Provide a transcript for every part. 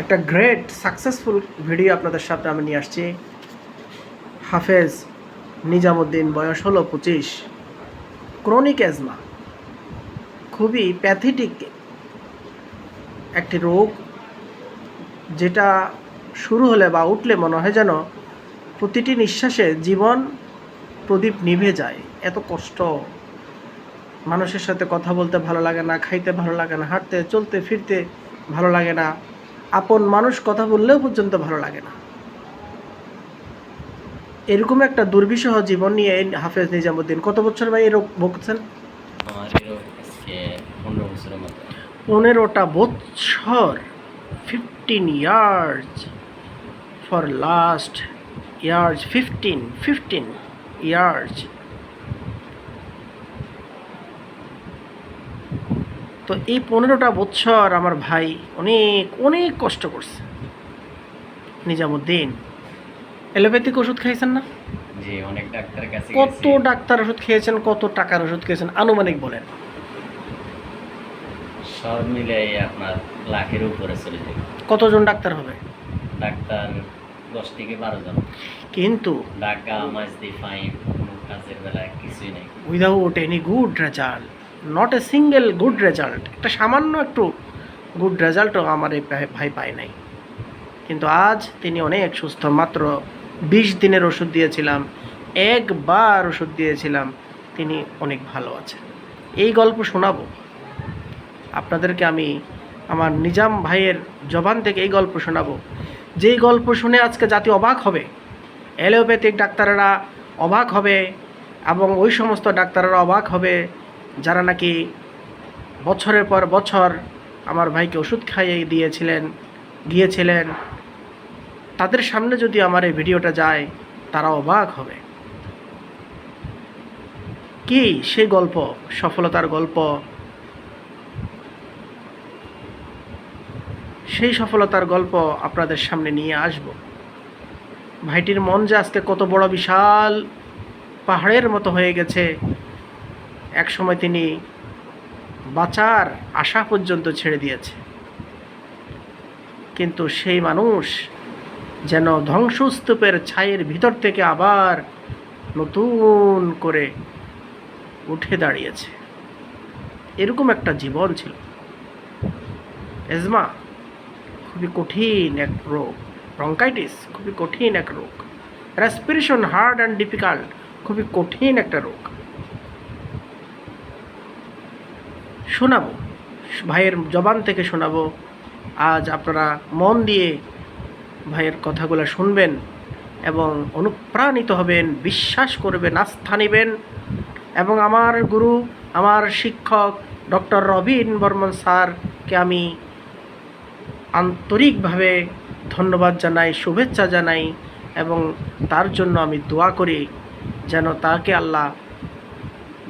একটা great successful video আপনাদের সামনে আমি নিয়ে আসছি। হাফেজ নিজামুদ্দিন, বয়স হলো পঁচিশ। ক্রনিক অ্যাজমা খুবই প্যাথেটিক একটি রোগ, যেটা শুরু হলে বা উঠলে মনে হয় যেন প্রতিটি নিঃশ্বাসে জীবন প্রদীপ নিভে যায়। এত কষ্ট। মানুষের সাথে কথা বলতে ভালো লাগে না, খাইতে ভালো লাগে না, হাঁটতে, চলতে, ফিরতে ভালো লাগে না। আপন মানুষ কথা বললেও পর্যন্ত ভালো লাগে না। এরকম একটা দুর্বিষহ জীবন নিয়ে হাফেজ নিজামুদ্দিন কত বছর ভাই রোগ ভুগছেন পনেরোটা বছর fifteen years for last years fifteen fifteen years তো এই পনেরোটা বছর আমার ভাই অনেক অনেক কষ্ট করছে। নিজামুদ্দিন অ্যালোপ্যাথিক ওষুধ খাইছেন না? কত ডাক্তার ওষুধ খেয়েছেন কত টাকার ওষুধ খেয়েছেন? আনুমানিক বলেন। সব মিলে আপনার লাখের উপরে চলে যাবে কতজন ডাক্তার হবে? ডাক্তার দশ থেকে বারো জন। কিন্তু ঢাকা মাঝদি ফাইন কাজের বেলায় কিছুই নেই। Without any good result. Not a single good result একটা সামান্য একটু গুড রেজাল্টও আমার এই ভাই- পায় নাই। কিন্তু আজ তিনি অনেক সুস্থ, মাত্র বিশ দিনের ওষুধ দিয়েছিলাম, একবার ওষুধ দিয়েছিলাম, তিনি অনেক ভালো আছেন। এই গল্প শোনাবো। আপনাদেরকে আমি আমার নিজাম ভাইয়ের জবান থেকে এই গল্প শোনাবো। যেই গল্প শুনে আজকে জাতি অবাক হবে, অ্যালোপ্যাথিক ডাক্তাররা অবাক হবে এবং ওই সমস্ত ডাক্তাররা অবাক হবে যারা নাকি বছরের পর বছর আমার ভাইকে ওষুধ খাইয়ে দিয়েছিলেন গিয়েছিলেন তাদের সামনে যদি আমার এই ভিডিওটা যায়, তারা অবাক হবে। কি সেই গল্প, সফলতার গল্প? সেই সফলতার গল্প আপনাদের সামনে নিয়ে আসব। ভাইটির মন যে আজকে কত বড় বিশাল পাহাড়ের মতো হয়ে গেছে এক সময় তিনি বাঁচার আশা পর্যন্ত ছেড়ে দিয়েছে। কিন্তু সেই মানুষ যেন ধ্বংসস্তূপের ছায়ের ভিতর থেকে আবার নতুন করে উঠে দাঁড়িয়েছে। এরকম একটা জীবন ছিল। এজমা, খুবই কঠিন এক রোগ। ব্রঙ্কাইটিস, খুবই কঠিন এক রোগ। রেসপিরেশন হার্ড অ্যান্ড ডিফিকাল্ট, খুবই কঠিন একটা রোগ। শোনাবো, ভাইয়ের জবান থেকে শোনাবো। আজ আপনারা মন দিয়ে ভাইয়ের কথাগুলো শুনবেন এবং অনুপ্রাণিত হবেন, বিশ্বাস করবেন, আস্থা নেবেন। এবং আমার গুরু, আমার শিক্ষক ডক্টর রবিন বর্মন স্যারকে আমি আন্তরিকভাবে ধন্যবাদ জানাই, শুভেচ্ছা জানাই এবং তার জন্য আমি দোয়া করি যেন তাকে আল্লাহ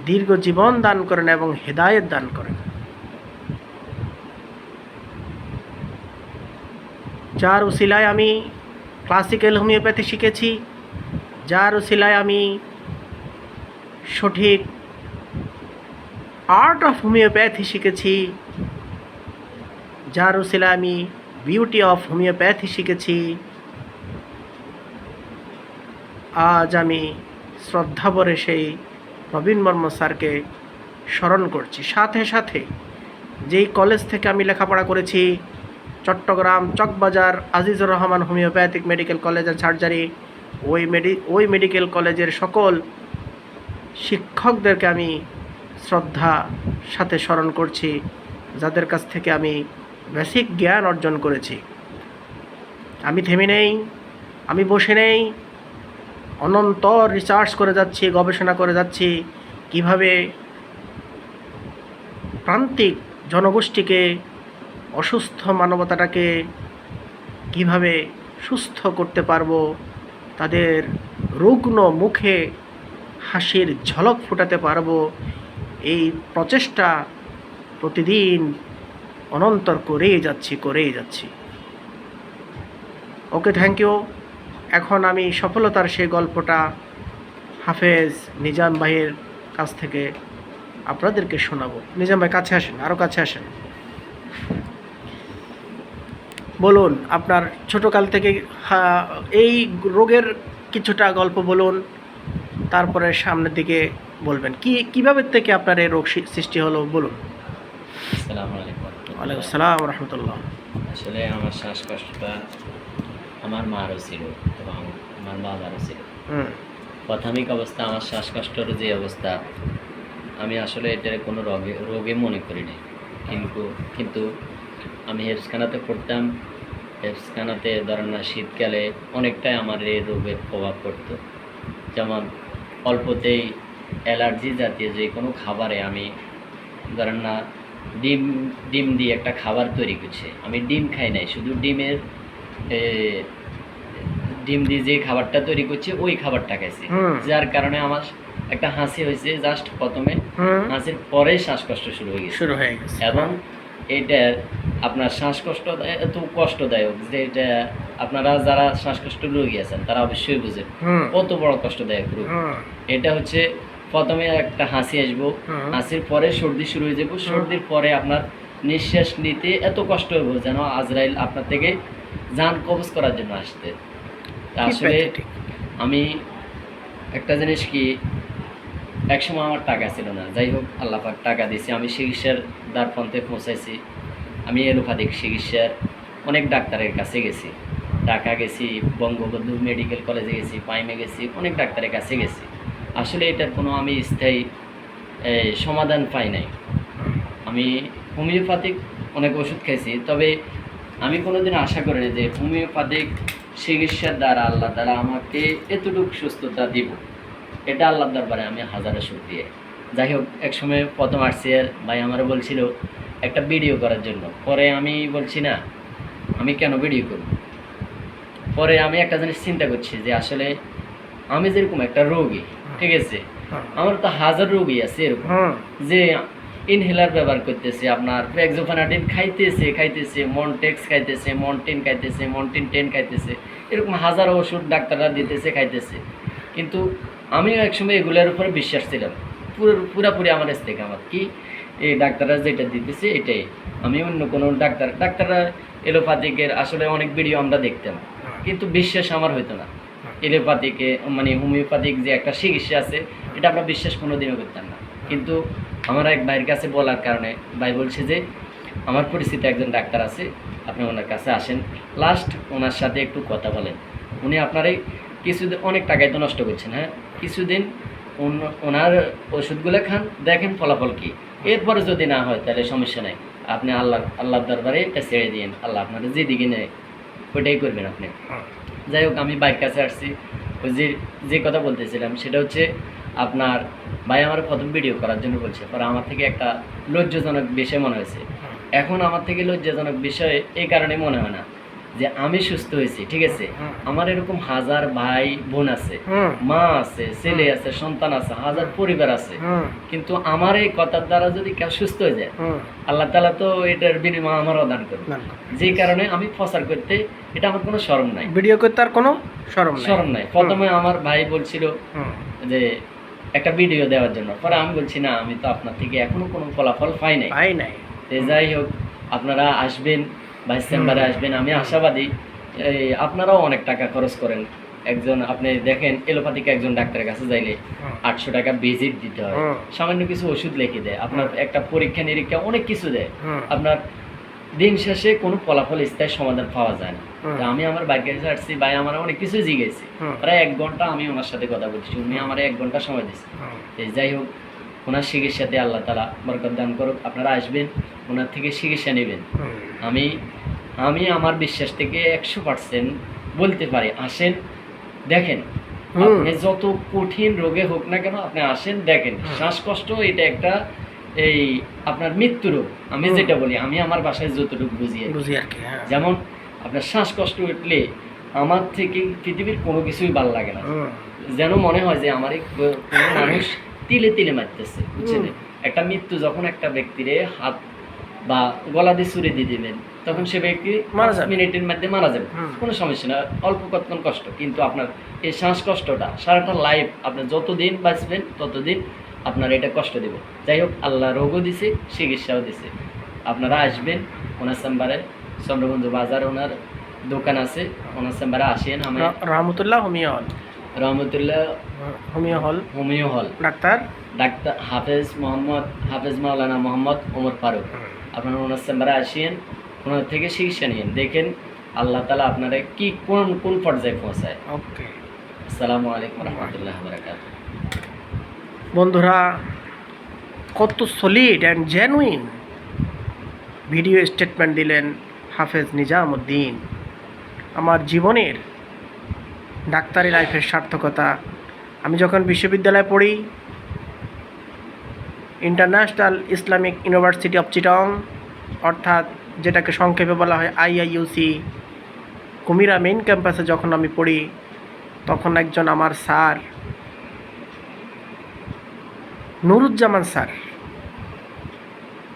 দীর্ঘ জীবন দান করেন এবং হেদায়েত দান করেন। যার উসিলায় আমি ক্লাসিক্যাল হোমিওপ্যাথি শিখেছি, যার উসিলায় আমি সঠিক আর্ট অফ হোমিওপ্যাথি শিখেছি, যার উসিলায় আমি বিউটি অফ হোমিওপ্যাথি শিখেছি, আজ আমি শ্রদ্ধাভরে সেই রবীন বর্ম স্যারকে স্মরণ করছি। সাথে সাথে যেই কলেজ থেকে আমি লেখাপড়া করেছি, Chittagong Chawkbazar Azizur Rahman homeopathic medical college and surgery, ওই মেডি, ওই মেডিকেল কলেজের সকল শিক্ষকদেরকে আমি শ্রদ্ধা সাথে স্মরণ করছি, যাদের কাছ থেকে আমি বেসিক জ্ঞান অর্জন করেছি। আমি থেমে নেই, আমি বসে নেই অনন্তর রিসার্চ করে যাচ্ছি, গবেষণা করে যাচ্ছি কীভাবে প্রান্তিক জনগোষ্ঠীকে, অসুস্থ মানবতাটাকে কীভাবে সুস্থ করতে পারব, তাদের রুগ্ন মুখে হাসির ঝলক ফোটাতে পারব, এই প্রচেষ্টা প্রতিদিন অনন্তর করেই যাচ্ছি করেই যাচ্ছি। ওকে থ্যাংক ইউ এখন আমি সফলতার সেই গল্পটা হাফেজ নিজাম ভাইয়ের কাছ থেকে আপনাদেরকে শোনাবো। নিজাম ভাই কাছে আসেন আরও কাছে আসেন। বলুন আপনার ছোটকাল থেকে এই রোগের কিছুটা গল্প বলুন তারপরে সামনের দিকে বলবেন। কি কীভাবে থেকে আপনার এই রোগ সৃষ্টি হলো বলুন। আসসালামু আলাইকুম। ওয়ালাইকুম আসসালাম রহমতুল্লাহ। আসলে আমার শ্বাসকষ্টটা আমার মারও ছিল এবং আমার বাবারও ছিল। প্রাথমিক অবস্থা আমার শ্বাসকষ্টর যে অবস্থা আমি আসলে এটার কোনো রোগে রোগে মনে করি নাই। কিন্তু কিন্তু আমি হেফসখানাতে পড়তাম। হেফসখানাতে ধরেন না শীতকালে অনেকটাই আমার এই রোগের প্রভাব পড়তো। যেমন অল্পতেই অ্যালার্জি জাতীয় যে কোনো খাবারে আমি ধরেন না ডিম ডিম দিয়ে একটা খাবার তৈরি করছে। আমি ডিম খাই নাই শুধু ডিমের ডিম দিয়ে যে খাবারটা তৈরি করছে ওই খাবারটা খাইছি। যার কারণে আমার একটা হাসি হয়েছে জাস্ট প্রথমে। হাসির পরেই শ্বাসকষ্ট শুরু হয়ে গেছে। শুরু হয়ে গেছে। এবং এটার আপনার শ্বাসকষ্ট এত কষ্টদায়ক যে এটা আপনারা যারা শ্বাসকষ্ট রোগী আছেন তারা অবশ্যই বুঝেন। কত বড় কষ্টদায়ক রোগ। এটা হচ্ছে প্রথমে একটা হাসি আসব। হাসির পরে সর্দি শুরু হয়ে যাব। সর্দির পরে আপনার নিঃশ্বাস নিতে এত কষ্ট হব যেন আজরাইল আপনার থেকে যান কবজ করার জন্য আসতে। আসলে আমি একটা জিনিস কি একসময় আমার টাকা ছিল না। যাই হোক আল্লাহ পাক টাকা দিয়েছি। আমি চিকিৎসার দ্বার পন্থে পৌঁছাইছি। আমি এলোপাথিক চিকিৎসার অনেক ডাক্তারের কাছে গেছি। ঢাকা গেছি বঙ্গবন্ধু মেডিকেল কলেজে গেছি পাইমে গেছি অনেক ডাক্তারের কাছে গেছি। আসলে এটার কোনো আমি স্থায়ী সমাধান পাই নাই। আমি হোমিওপ্যাথিক অনেক ওষুধ খেয়েছি তবে আমি কোনোদিন আশা করিনি যে হোমিওপ্যাথিক চিকিৎসার দ্বারা আল্লাহ দ্বারা আমাকে এতটুকু সুস্থতা দিব। এটা আল্লাহর দরবারে আমি হাজারে শুক্রিয়া। যাই হোক একসময় প্রথম আসছি আর ভাই আমার বলছিল একটা ভিডিও করার জন্য। পরে আমি বলছি না আমি কেন ভিডিও করব? পরে আমি একটা জিনিস চিন্তা করছি যে আসলে আমি যেরকম একটা রোগী ঠিক আছে? আমার তো হাজার রোগী আছে এরকম। যে ইনহেলার ব্যবহার করতেছে আপনার ফ্যাক্সোফানাডিন খাইতেছে খাইতেছে মনটেক্স খাইতেছে মন্টিন খাইতেছে মন্টিন টেন খাইতেছে এরকম হাজার ওষুধ ডাক্তাররা দিতেছে খাইতেছে। কিন্তু আমিও একসময় এগুলোর উপরে বিশ্বাস ছিলাম। পুরো পুরাপুরি আমার থেকে আমার কি? এই ডাক্তাররা যেটা দিতেছে এটাই। আমি অন্য কোনো ডাক্তার ডাক্তাররা এলোপ্যাথিকের আসলে অনেক ভিডিও আমরা দেখতাম। কিন্তু বিশ্বাস আমার হইতো না। এলোপ্যাথিকে মানে হোমিওপ্যাথিক যে একটা চিকিৎসা আছে এটা আমরা বিশ্বাস কোনোদিনও করতাম না। কিন্তু আমার এক ভাইয়ের কাছে বলার কারণে ভাই বলছে যে আমার পরিচিত একজন ডাক্তার আছে আপনি ওনার কাছে আসেন। লাস্ট ওনার সাথে একটু কথা বলেন। উনি আপনার এই কিছুদিন অনেক টাকাই তো নষ্ট করছেন হ্যাঁ? কিছুদিন ওনার ওষুধগুলো খান দেখেন ফলাফল কি। এরপরে যদি না হয় তাহলে সমস্যা নাই। আপনি আল্লাহ আল্লাহর দরবারে এটা ছেড়ে দিন আল্লাহ আপনার যেদিকে নেয় ওইটাই করবেন আপনি। যাই হোক আমি বাইর কাছে আসছি। ওই যে যে কথা বলতেছিলাম সেটা হচ্ছে আপনার ভাই আমার প্রথম ভিডিও করার জন্য বলছে পরে আমার থেকে একটা লজ্জাজনক বিষয় মনে হয়েছে। এখন আমার থেকে লজ্জাজনক বিষয় এই কারণে মনে হয় না যে আমি সুস্থ হয়েছি ঠিক আছে? আমার এরকম হাজার ভাই বোন আছে মা আছে ছেলে আছে সন্তান আছে হাজার পরিবার আছে। কিন্তু আমার এই কথার দ্বারা যদি কেউ সুস্থ হয়ে যায় আল্লাহ তালা তো এটার বিনিময় আমারও দান করবে। যে কারণে আমি প্রচার করতে এটা আমার কোনো শরম নাই। ভিডিও করতে আর কোনো সরম নাই। শরম নাই। প্রথমে আমার ভাই বলছিল যে একটা ভিডিও দেওয়ার জন্য। পরে আমি বলছি না আমি তো আপনার থেকে এখনও কোনো ফলাফল পাই নাই। পাই নাই। যাই হোক আপনারা আসবেন বাইশ চেম্বারে আসবেন আমি আশাবাদী। আপনারাও অনেক টাকা খরচ করেন। একজন আপনি দেখেন এলোপ্যাথিক একজন ডাক্তারের কাছে যাইলে আটশো টাকা ভিজিট দিতে হয়। সামান্য কিছু ওষুধ লিখে দেয়। আপনার একটা পরীক্ষা নিরীক্ষা অনেক কিছু দেয়। আপনার দিন শেষে কোনো ফলাফল স্থায়ী সমাধান পাওয়া যায় না। তো আমি আমার বাইকের কাছে আসছি ভাই আমার অনেক কিছু জিগেছি প্রায় এক ঘণ্টা আমি ওনার সাথে কথা বলছি উনি আমার এক ঘণ্টা সময় দিচ্ছে যাই হোক ওনার চিকিৎসাতে আল্লাহ তালা বরকত দান করুক আপনারা আসবেন ওনার থেকে চিকিৎসা নেবেন। আমি আমি আমার বিশ্বাস থেকে একশো পার্সেন্ট বলতে পারি আসেন দেখেন। আপনি যত কঠিন রোগে হোক না কেন আপনি আসেন দেখেন। শ্বাসকষ্ট এটা একটা এই আপনার মৃত্যু রোগ আমি যেটা বলি আমি আমার বাসায় যতটুকু বুঝি বুঝি আর কি হ্যাঁ। যেমন আপনার শ্বাসকষ্ট উঠলে আমার থেকে পৃথিবীর কোনো কিছুই ভালো লাগে না। যেন মনে হয় যে আমার কোনো মানুষ তিলে তিলে মারতেছে বুঝছেন? একটা মৃত্যু যখন একটা ব্যক্তিরে হাত বা গলা দিয়ে ছুরি দিয়ে দিবেন তখন সে ব্যক্তি। মিনিটের মধ্যে মারা যাবে। কোনো সমস্যা না অল্প কতক্ষণ কষ্ট। কিন্তু আপনার এই শ্বাসকষ্টটা সারাটা লাইফ আপনি যতদিন বাঁচবেন ততদিন আপনার এটা কষ্ট দেব যাই হোক আল্লাহ রোগও দিছে চিকিৎসাও দিছে। আপনারা আসবেন ওনার চেম্বারে। চন্দ্রগঞ্জ বাজার ওনার দোকান আছে ওনার চেম্বারে আসেন Rahmatullah homeo hall. Rahmatullah homeo hall. Homeo hall. Doctor? ডাক্তার হাফেজ মোহাম্মদ হাফেজ মাওলানা মোহাম্মদ ওমর ফারুক। আপনারা ওনার চেম্বারে আসেন ওনার থেকে চিকিৎসা নিন দেখেন আল্লাহ তালা আপনারা কি কোন কোন পর্যায়ে পৌঁছায়। ওকে। আসসালামু আলাইকুম রহমতুল্লাহ বারাকাত বন্ধুরা, কত solid and genuine video statement দিলেন হাফেজ নিজামুদ্দিন। আমার জীবনের ডাক্তারি লাইফের সার্থকতা। আমি যখন বিশ্ববিদ্যালয়ে পড়ি International Islamic University of Chittagong অর্থাৎ যেটাকে সংক্ষেপে বলা হয় আইআইইউসি কুমিরা মেইন ক্যাম্পাসে যখন আমি পড়ি, তখন একজন আমার স্যার নুরুজ্জামান স্যার,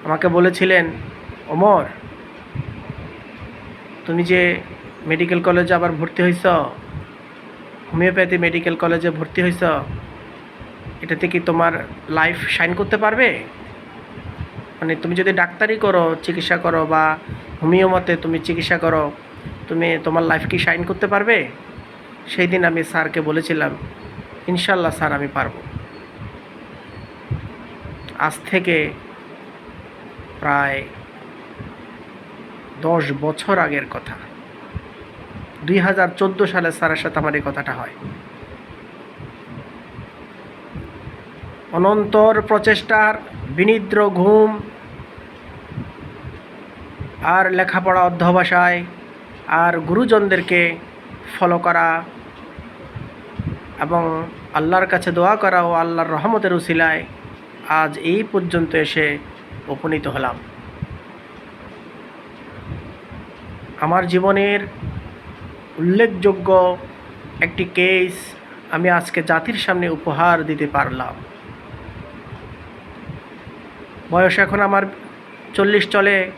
আমাকে বলেছিলেন, ওমর, তুমি যে মেডিকেল কলেজে আবার ভর্তি হয়েছ হোমিওপ্যাথি মেডিকেল কলেজে ভর্তি হয়েছ এটাতে কি তোমার লাইফ শাইন করতে পারবে? মানে তুমি যদি ডাক্তারি করো, চিকিৎসা করো বা হোমিও মতে তুমি চিকিৎসা করো, তুমি তোমার লাইফ কি শাইন করতে পারবে? সেই দিন আমি স্যারকে বলেছিলাম ইনশাল্লাহ স্যার, আমি পারব। আজ থেকে প্রায় দশ বছর আগের কথা। দুই হাজার চোদ্দ সালে স্যারের সাথে আমার এই কথাটা হয়। অনন্তর প্রচেষ্টার বিনিদ্র ঘুম আর লেখাপড়া অধ্যবসায় আর গুরুজনদেরকে ফলো করা এবং আল্লাহর কাছে দোয়া করা ও আল্লাহর রহমতের উসিলায় আজ এই পর্যন্ত এসে উপনীত হলাম। আমার জীবনের উল্লেখযোগ্য একটি কেস আমি আজকে জাতির সামনে উপহার দিতে পারলাম। বয়স এখন আমার চল্লিশ চলে।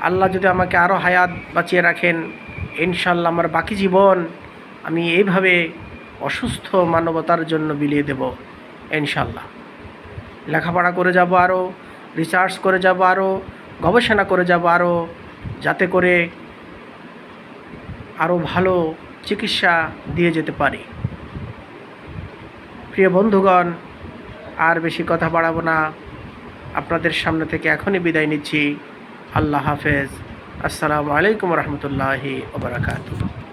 আল্লাহ যদি আমাকে আরও হায়াত বাঁচিয়ে রাখেন ইনশাল্লাহ আমার বাকি জীবন আমি এইভাবে অসুস্থ মানবতার জন্য বিলিয়ে দেব ইনশাল্লাহ লেখাপড়া করে যাব আরও রিসার্চ করে যাব আরও গবেষণা করে যাব আরও যাতে করে আরও ভালো চিকিৎসা দিয়ে যেতে পারি। প্রিয় বন্ধুগণ, আর বেশি কথা বাড়াবো না। আপনাদের সামনে থেকে এখনই বিদায় নিচ্ছি। আল্লাহ হাফেজ। আসসালামু আলাইকুম রহমতুল্লাহি ওবরাকাতু